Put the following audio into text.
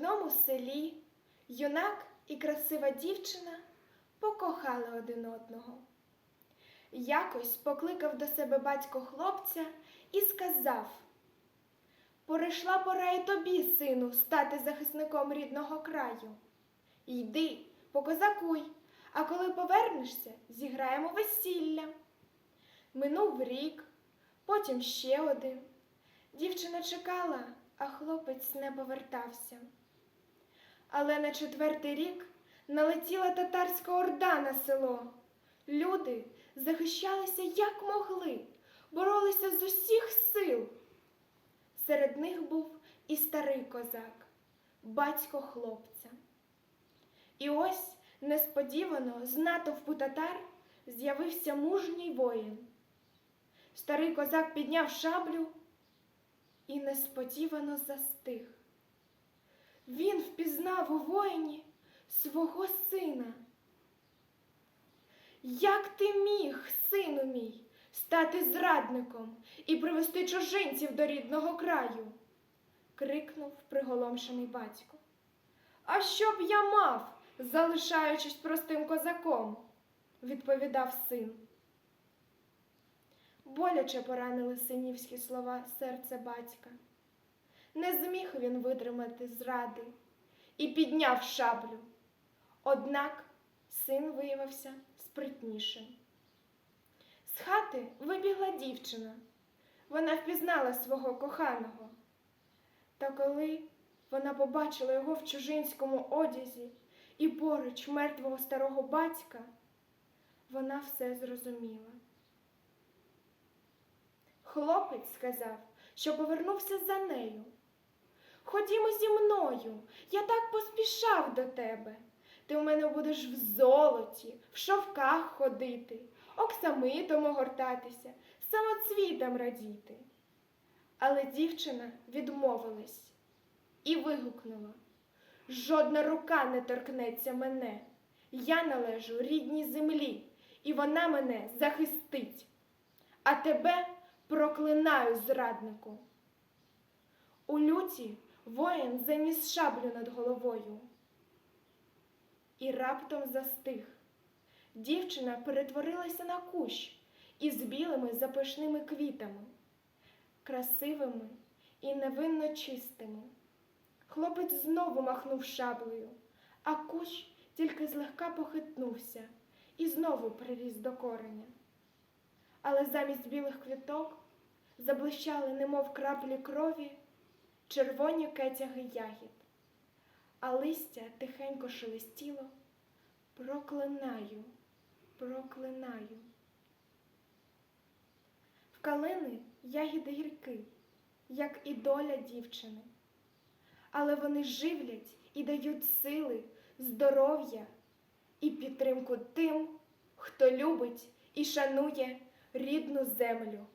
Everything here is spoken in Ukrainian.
одному селі юнак і красива дівчина покохали один одного. Якось покликав до себе батько хлопця і сказав: Прийшла пора і тобі, сину, стати захисником рідного краю. Йди, покозакуй, а коли повернешся, зіграємо весілля. Минув рік, потім ще один. Дівчина чекала, а хлопець не повертався. Але на четвертий рік налетіла татарська орда на село. Люди захищалися як могли, боролися з усіх сил. Серед них був і старий козак, батько хлопця. І ось несподівано з натовпу татар з'явився мужній воїн. Старий козак підняв шаблю і несподівано застиг. Він впізнав у воїні свого сина. Як ти міг, сину мій, стати зрадником і привести чужинців до рідного краю? крикнув приголомшений батько. А що б я мав, залишаючись простим козаком? відповідав син. Боляче поранили синівські слова серце батька. Не зміг він витримати зради і підняв шаблю. Однак син виявився спритнішим. З хати вибігла дівчина. Вона впізнала свого коханого. Та коли вона побачила його в чужинському одязі і поруч мертвого старого батька, вона все зрозуміла. Хлопець сказав, що повернувся за нею. Ходімо зі мною, я так поспішав до тебе. Ти у мене будеш в золоті, в шовках ходити, оксамитом огортатися, самоцвітам радіти. Але дівчина відмовилась і вигукнула Жодна рука не торкнеться мене. Я належу рідній землі, і вона мене захистить. А тебе проклинаю, зраднику. У люті воїн заніс шаблю над головою і раптом застиг. Дівчина перетворилася на кущ із білими запашними квітами, красивими і невинно чистими. Хлопець знову махнув шаблею, а кущ тільки злегка похитнувся і знову приріс до кореня. Але замість білих квіток заблищали, немов краплі крові, червоні кетяги ягід, а листя тихенько шелестіло. Проклинаю, проклинаю. В калини ягіди гірки, як і доля дівчини, але вони живлять і дають сили, здоров'я і підтримку тим, хто любить і шанує рідну землю.